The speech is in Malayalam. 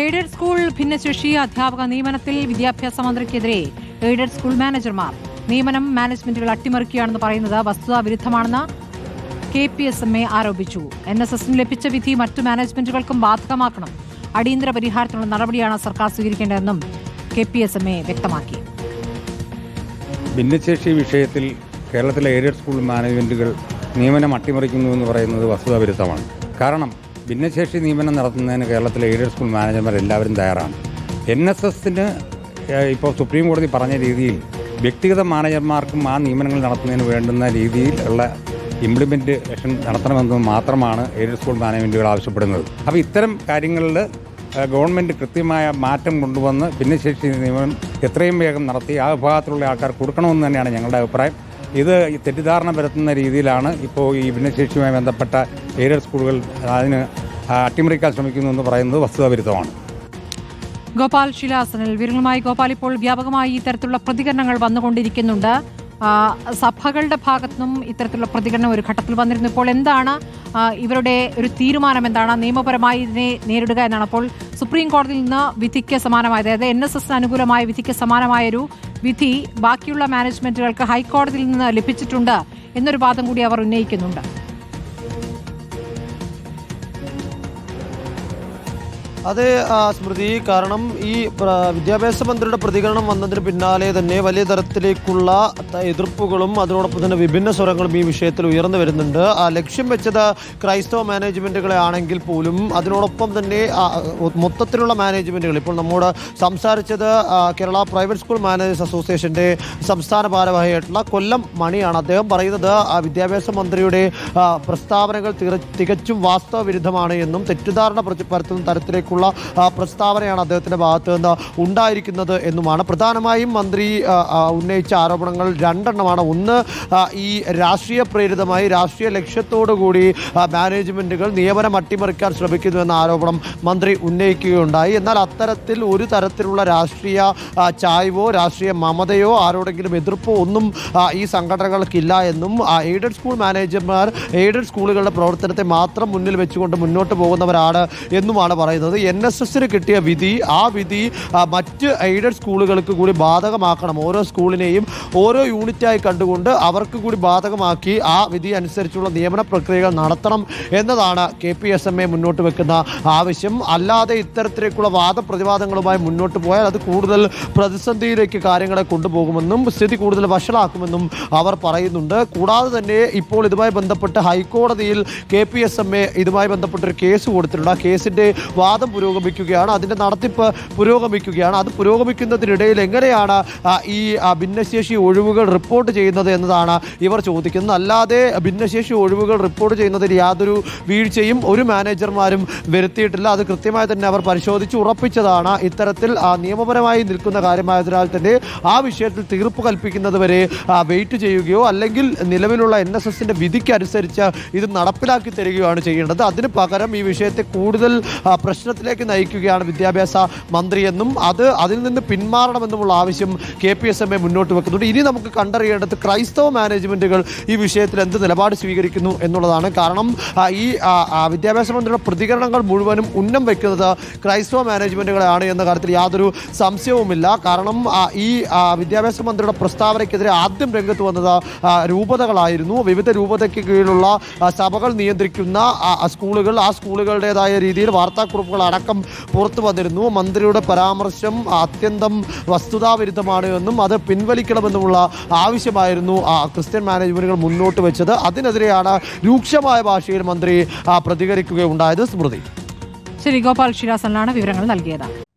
എയ്ഡഡ് സ്കൂൾ ഭിന്നശേഷി അധ്യാപക നിയമനത്തിൽ വിദ്യാഭ്യാസ മന്ത്രിക്കെതിരെ എയ്ഡഡ് സ്കൂൾ മാനേജർമാർ നിയമനം മാനേജ്മെന്റുകൾ അട്ടിമറിക്കുകയാണെന്ന് പറയുന്നത് വസ്തുതാ വിരുദ്ധമാണെന്ന് K P S M A ആരോപിച്ചു. എൻ എസ് എസിന് ലഭിച്ച വിധി മറ്റു മാനേജ്മെന്റുകൾക്കും ബാധകമാക്കണം. അടിയന്തര പരിഹാരത്തിനുള്ള നടപടിയാണ് സർക്കാർ സ്വീകരിക്കേണ്ടതെന്നും K P S M A വ്യക്തമാക്കി. ഭിന്നശേഷി വിഷയത്തിൽ കേരളത്തിലെ എയ്ഡഡ് സ്കൂൾ മാനേജ്മെന്റുകൾ നിയമനം അട്ടിമറിക്കുന്നു എന്ന് പറയുന്നത് വസ്തുതാ വിരുദ്ധമാണ്. കാരണം ഭിന്നശേഷി നിയമനം നടത്തുന്നതിന് കേരളത്തിലെ എയ്ഡഡ് സ്കൂൾ മാനേജർമാർ എല്ലാവരും തയ്യാറാണ്. എൻ എസ് എസിന് ഇപ്പോൾ സുപ്രീം കോടതി പറഞ്ഞ രീതിയിൽ വ്യക്തിഗത മാനേജർമാർക്കും ആ നിയമനങ്ങൾ നടത്തുന്നതിന് വേണ്ടുന്ന രീതിയിൽ ഉള്ള ഇംപ്ലിമെന്റേഷൻ നടത്തണമെന്ന് മാത്രമാണ് എയ്ഡഡ് സ്കൂൾ മാനേജ്മെന്റുകൾ ആവശ്യപ്പെടുന്നത്. അപ്പോൾ ഇത്തരം കാര്യങ്ങളിൽ ഗവൺമെന്റ് കൃത്യമായ മാറ്റം കൊണ്ടുവന്ന് ഭിന്നശേഷി നിയമനം എത്രയും വേഗം നടത്തി ആ വിഭാഗത്തിലുള്ള ആൾക്കാർ കൊടുക്കണമെന്ന് തന്നെയാണ് ഞങ്ങളുടെ അഭിപ്രായം. ഇത് തെറ്റിദ്ധാരണ പരത്തുന്ന രീതിയിലാണ് ഇപ്പോൾ ഈ ഭിന്നശേഷിയുമായി ബന്ധപ്പെട്ട എയ്ഡഡ് സ്കൂളുകൾ അതിന് അട്ടിമറിക്കാൻ ശ്രമിക്കുന്നു എന്ന് പറയുന്നത് വസ്തുതാവിരുദ്ധമാണ്. ഗോപാൽ ശിലാസനിൽ വിവരങ്ങളുമായി ഗോപാൽ ഇപ്പോൾ വ്യാപകമായി ഇത്തരത്തിലുള്ള പ്രതികരണങ്ങൾ വന്നുകൊണ്ടിരിക്കുന്നുണ്ട്. സഭകളുടെ ഭാഗത്തുനിന്നും ഇത്തരത്തിലുള്ള പ്രതികരണം ഒരു ഘട്ടത്തിൽ വന്നിരുന്നു. ഇപ്പോൾ എന്താണ് ഇവരുടെ ഒരു തീരുമാനം എന്താണ്? നിയമപരമായി ഇതിനെ നേരിടുക എന്നാണ്. അപ്പോൾ സുപ്രീം കോടതിയിൽ നിന്ന് വിധിക്ക് സമാനമായ അതായത് എൻ എസ് എസിന് അനുകൂലമായ വിധിക്ക് സമാനമായൊരു വിധി ബാക്കിയുള്ള മാനേജ്മെന്റുകൾക്ക് ഹൈക്കോടതിയിൽ നിന്ന് ലഭിച്ചിട്ടുണ്ട് എന്നൊരു വാദം കൂടി അവർ ഉന്നയിക്കുന്നുണ്ട്. അതെ സ്മൃതി കാരണം ഈ വിദ്യാഭ്യാസ മന്ത്രിയുടെ പ്രതികരണം വന്നതിന് പിന്നാലെ തന്നെ വലിയ തരത്തിലേക്കുള്ള എതിർപ്പുകളും അതിനോടൊപ്പം തന്നെ വിഭിന്ന സ്വരങ്ങളും ഈ വിഷയത്തിൽ ഉയർന്നു വരുന്നുണ്ട്. ആ, ലക്ഷ്യം വെച്ചത് ക്രൈസ്തവ മാനേജ്മെന്റുകളെ ആണെങ്കിൽ പോലും അതിനോടൊപ്പം തന്നെ മൊത്തത്തിലുള്ള മാനേജ്മെന്റുകൾ ഇപ്പോൾ നമ്മോട് സംസാരിച്ചത് കേരള പ്രൈവറ്റ് സ്കൂൾ മാനേജേഴ്സ് അസോസിയേഷന്റെ സംസ്ഥാന ഭാരവാഹിയായിട്ടുള്ള കൊല്ലം മണിയാണ്. അദ്ദേഹം പറയുന്നത് വിദ്യാഭ്യാസ മന്ത്രിയുടെ പ്രസ്താവനകൾ തികച്ചും വാസ്തവ വിരുദ്ധമാണ് എന്നും തെറ്റിദ്ധാരണ പരത്തുന്ന തരത്തിലേക്കുള്ള ആ, പ്രസ്താവനയാണ് അദ്ദേഹത്തിന്റെ ഭാഗത്ത് നിന്ന് ഉണ്ടായിരിക്കുന്നത് എന്നുമാണ്. പ്രധാനമായും മന്ത്രി ഉന്നയിച്ച ആരോപണങ്ങൾ രണ്ടെണ്ണമാണ്. ഒന്ന് ഈ രാഷ്ട്രീയ പ്രേരിതമായി രാഷ്ട്രീയ ലക്ഷ്യത്തോടു കൂടി മാനേജ്മെന്റുകൾ നിയമനം അട്ടിമറിക്കാൻ ശ്രമിക്കുന്നു എന്ന ആരോപണം മന്ത്രി ഉന്നയിക്കുകയുണ്ടായി. എന്നാൽ അത്തരത്തിൽ ഒരു തരത്തിലുള്ള രാഷ്ട്രീയ ചായ്വോ രാഷ്ട്രീയ മമതയോ ആരോടെങ്കിലും എതിർപ്പോ ഒന്നും ഈ സംഘടനകൾക്കില്ല എന്നും എയ്ഡഡ് സ്കൂൾ മാനേജർമാർ എയ്ഡഡ് സ്കൂളുകളുടെ പ്രവർത്തനത്തെ മാത്രം മുന്നിൽ വെച്ചുകൊണ്ട് മുന്നോട്ട് പോകുന്നവരാണ് എന്നുമാണ് പറയുന്നത്. എൻ എസ് എസിന് കിട്ടിയ വിധി ആ വിധി മറ്റ് എയ്ഡഡ് സ്കൂളുകൾക്ക് കൂടി ബാധകമാക്കണം. ഓരോ സ്കൂളിനെയും ഓരോ യൂണിറ്റായി കണ്ടുകൊണ്ട് അവർക്ക് കൂടി ബാധകമാക്കി ആ വിധി അനുസരിച്ചുള്ള നിയമന പ്രക്രിയകൾ നടത്തണം എന്നതാണ് K P S M A മുന്നോട്ട് വെക്കുന്ന ആവശ്യം. അല്ലാതെ ഇത്തരത്തിലേക്കുള്ള വാദപ്രതിവാദങ്ങളുമായി മുന്നോട്ട് പോയാൽ അത് കൂടുതൽ പ്രതിസന്ധിയിലേക്ക് കാര്യങ്ങളെ കൊണ്ടുപോകുമെന്നും സ്ഥിതി കൂടുതൽ വഷളാക്കുമെന്നും അവർ പറയുന്നുണ്ട്. കൂടാതെ തന്നെ ഇപ്പോൾ ഇതുമായി ബന്ധപ്പെട്ട് ഹൈക്കോടതിയിൽ K P S M A ഇതുമായി ബന്ധപ്പെട്ടൊരു കേസ് കൊടുത്തിട്ടുണ്ട്. ആ കേസിന്റെ വാദം പുരോഗമിക്കുകയാണ് അതിന്റെ നടത്തിപ്പ് പുരോഗമിക്കുകയാണ്. അത് പുരോഗമിക്കുന്നതിനിടയിൽ എങ്ങനെയാണ് ഈ ഭിന്നശേഷി ഒഴിവുകൾ റിപ്പോർട്ട് ചെയ്യുന്നത് എന്നതാണ് ഇവർ ചോദിക്കുന്നത്. അല്ലാതെ ഭിന്നശേഷി ഒഴിവുകൾ റിപ്പോർട്ട് ചെയ്യുന്നതിൽ യാതൊരു വീഴ്ചയും ഒരു മാനേജർമാരും വരുത്തിയിട്ടില്ല. അത് കൃത്യമായി തന്നെ അവർ പരിശോധിച്ച് ഉറപ്പിച്ചതാണ്. ഇത്തരത്തിൽ നിയമപരമായി നിൽക്കുന്ന കാര്യമായതിനാൽ തന്നെ ആ വിഷയത്തിൽ തീർപ്പ് കൽപ്പിക്കുന്നത് വരെ വെയിറ്റ് ചെയ്യുകയോ അല്ലെങ്കിൽ നിലവിലുള്ള എൻ എസ് എസിന്റെ വിധിക്കനുസരിച്ച് ഇത് നടപ്പിലാക്കി തരികയാണ് ചെയ്യേണ്ടത്. അതിന് പകരം ഈ വിഷയത്തെ കൂടുതൽ ആ, പ്രശ്നത്തിലേക്ക് നയിക്കുകയാണ് വിദ്യാഭ്യാസ മന്ത്രിയെന്നും അത് അതിൽ നിന്ന് പിന്മാറണമെന്നുമുള്ള ആവശ്യം K P S M A മുന്നോട്ട് വെക്കുന്നുണ്ട്. ഇനി നമുക്ക് കണ്ടറിയേണ്ടത് ക്രൈസ്തവ മാനേജ്മെന്റുകൾ ഈ വിഷയത്തിൽ എന്ത് നിലപാട് സ്വീകരിക്കുന്നു എന്നുള്ളതാണ്. കാരണം ഈ വിദ്യാഭ്യാസ മന്ത്രിയുടെ പ്രതികരണങ്ങൾ മുഴുവനും ഉന്നം വയ്ക്കുന്നത് ക്രൈസ്തവ മാനേജ്മെന്റുകളാണ് എന്ന കാര്യത്തിൽ യാതൊരു സംശയവുമില്ല. കാരണം ഈ വിദ്യാഭ്യാസ മന്ത്രിയുടെ പ്രസ്താവനയ്ക്കെതിരെ ആദ്യം രംഗത്ത് വന്നത് രൂപതകളായിരുന്നു. വിവിധ രൂപതയ്ക്ക് കീഴിലുള്ള സഭകൾ നിയന്ത്രിക്കുന്ന സ്കൂളുകൾ ആ സ്കൂളുകളുടേതായ രീതിയിൽ വാർത്താക്കുറിപ്പുകൾ അടക്കം പുറത്തു വന്നിരുന്നു. മന്ത്രിയുടെ പരാമർശം അത്യന്തം വസ്തുതാവിരുദ്ധമാണ് എന്നും അത് പിൻവലിക്കണമെന്നുമുള്ള ആവശ്യമായിരുന്നു ആ, ക്രിസ്ത്യൻ മാനേജ്മെന്റുകൾ മുന്നോട്ട് വെച്ചത്. അതിനെതിരെയാണ് രൂക്ഷമായ ഭാഷയിൽ മന്ത്രി പ്രതികരിക്കുകയുണ്ടായത്. സ്മൃതി. ശ്രീ ഗോപാൽ ശിലാസനിലാണ് വിവരങ്ങൾ നൽകിയത്.